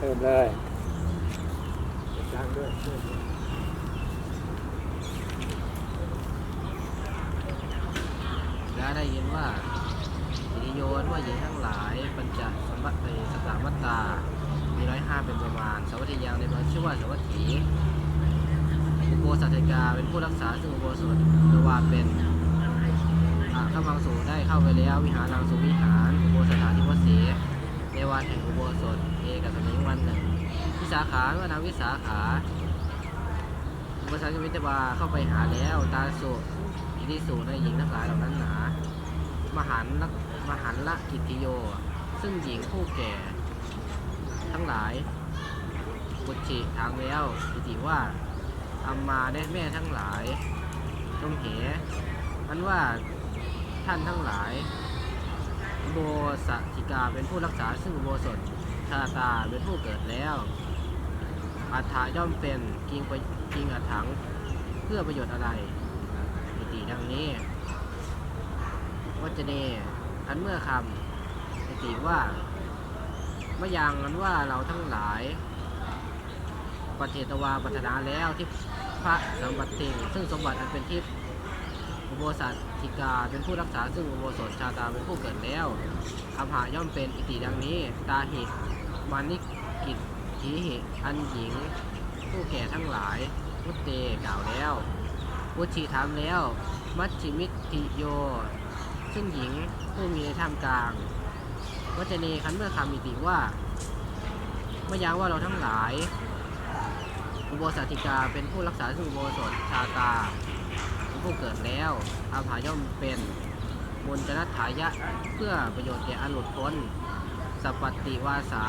เริ่มเลยดังด้วยและได้ยินว่าสิริโยนว่าหญิงทั้งหลายปัญจสมบัติสสามัตตา มีร้อยห้าเป็นประมาณสวัสดิยังในเมืองชื่อว่าสวัสดีอุโบสถกาเป็นผู้รักษาซึ่งอุโบสถเทวาเป็นอาข้ามังสูได้เข้าไปแล้ววิหารังสุวิหารอุโบสถาธิวเส ในวันแห่งอุโบสถเอกับสมิงวันหนึ่งวิสาขาเมื่อนางวิสาขาอุโบสถวิทบาเข้าไปหาแล้ว ตาสุอิริสุในหญิงทั้งหลายเหล่านั้นหนา มหันละมหันละกิติโย ซึ่งหญิงผู้แก่ ทั้งหลายบุตริถามแล้วกิติว่าอามาได้แม่ทั้งหลายจงเหมันว่าท่านทั้งหลาย โบสถิกาเป็นผู้รักษาซึ่งโบสถชาตาเป็นผู้เกิดแล้วอัฏฐาย่อมเป็นกิงไปกิงอัฏฐังเพื่อประโยชน์อะไรกิติดังนี้วัจเนอันเมื่อคำสติว่าเมื่อยังนั้นว่าเราทั้งหลายปฏิตวาปัฒนาแล้วที่พระสมบัติติงซึ่งสมบัติอันเป็นทิพย์ อุโบสถิกาเป็นผู้รักษาซึ่งอุโบสถชาตาเป็นผู้เกิดแล้วอภาย่อมเป็นอิติดังนี้ ตาหิมานิกิจทีหิอันหญิง ผู้แก่ทั้งหลาย พุตเตกล่าวแล้วพุชีถามแล้ว มัชชิมิติโย ซึ่งหญิงผู้มีในท่ามกลางวัจเนคันเมื่อคำมิติว่าเมื่อยังว่าเราทั้งหลาย อุโบสถิกาเป็นผู้รักษาซึ่งอุโบสถชาตา ผู้เกิดแล้ว อาภาย่อมเป็นมนจนัตถายะเพื่อประโยชน์แก่อันหลุดพ้นสัพปติวาสา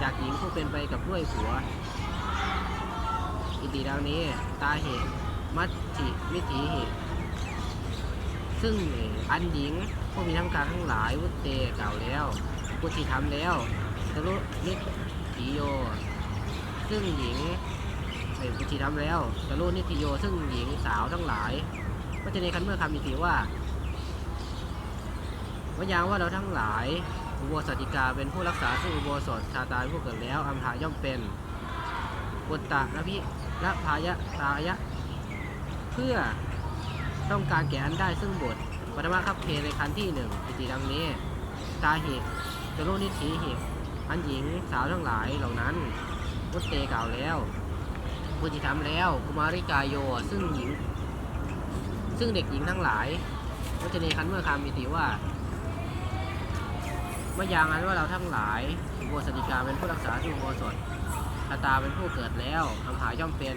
จากหญิงผู้เป็นไปกับด้วยผัว อิติดังนี้ตาเหตุมัชชิมิถีเหตุซึ่งอันหญิงผู้มีทั้งการทั้งหลายวุตเตกล่าวแล้วพุทธิธรรมแล้วทะลุนิติโย ซึ่งหญิง เอ้ยพุทธิธรรมแล้วทะลุนิติโยซึ่งหญิงสาวทั้งหลาย ก็จะในคันเมื่อคำมีสีว่าว่ายางว่าเราทั้งหลายอุโบสถิกาเป็นผู้รักษาซึ่งอุโบสถชาตาผู้เกิดแล้วอัมหาย่อมเป็นปุตตะนะพิละพายะตายะ เพื่อต้องการแก่อันได้ซึ่งบทปฐมคับเพในคันที่หนึ่งอิติดังนี้ ตาเหตุจะรู้นิถีเหตุอันหญิงสาวทั้งหลายเหล่านั้นพุทเตกล่าวแล้ว พุทธิธรรมแล้วกุมาริกายโย ซึ่งหญิง ซึ่งเด็กหญิงทั้งหลายวัจเนคันเมื่อคำมิติว่าเมื่อยางนั้นว่าเราทั้งหลายอุโบสถิกาเป็นผู้รักษาที่อุโบสถชาตาเป็นผู้เกิดแล้วคำหาย่อมเป็น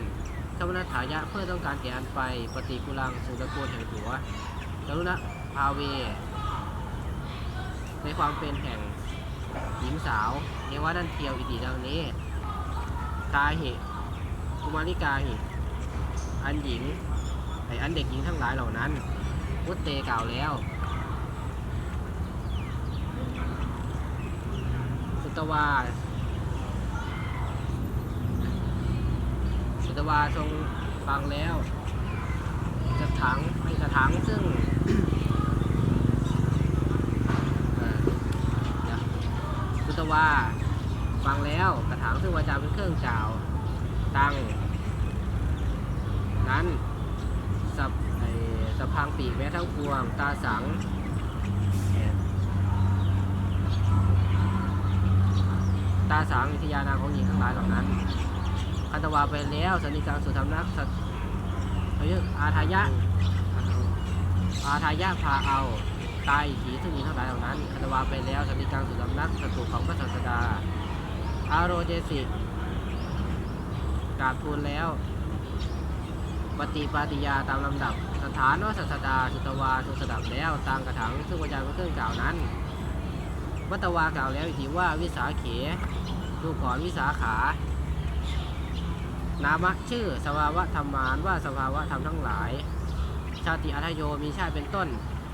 ขมนัฐายะเพื่อต้องการแก่อันไปปฏิกุลังสู่ตระกูลแห่งผัวกรุณะพาเว ในความเป็นแห่งหญิงสาว เนว่าดันเทียวอิติดังนี้ ตาเหิ กุมาริกาหิอันหญิงไออันเด็กหญิงทั้งหลายเหล่านั้นพุทเตกล่าวแล้ว สุตวา สุตวาทรงฟังแล้วกระถังให้กระถังซึ่งสุตวาฟังแล้วกระถางซึ่งวาจาเป็นเครื่องกล่าว ตั้งนั้นสับไอสะพังปีกแม้ทั้งพวง ตาสังตาสังวิทยานาของหญิงทั้งหลายเหล่านั้นคันตวาไปแล้วสันนิการสุธรรมนักสัตยอาทายะ อาทายะพาเอาตายผีซึ่งหญิงทั้งหลายเหล่านั้นคันตวาไปแล้วสันนิการสุธรรมนักศัตรูของพระศาสดา อารโรเจสิ กราบทูลแล้ว ปฏิปาติยาตามลำดับ สถานว่าศาสดาสุตวาสุสดับแล้วตามกระถังซึ่งวาจาเป็เครื่องกล่าวนั้นวัตวากล่าวแล้วอีกทีว่าวิสาเขดูก่อนวิสาขานามะชื่อสภาวะธรรมานว่าสภาวะธรรมทั้งหลาย ชาติอัธโยมีชาติเป็นต้น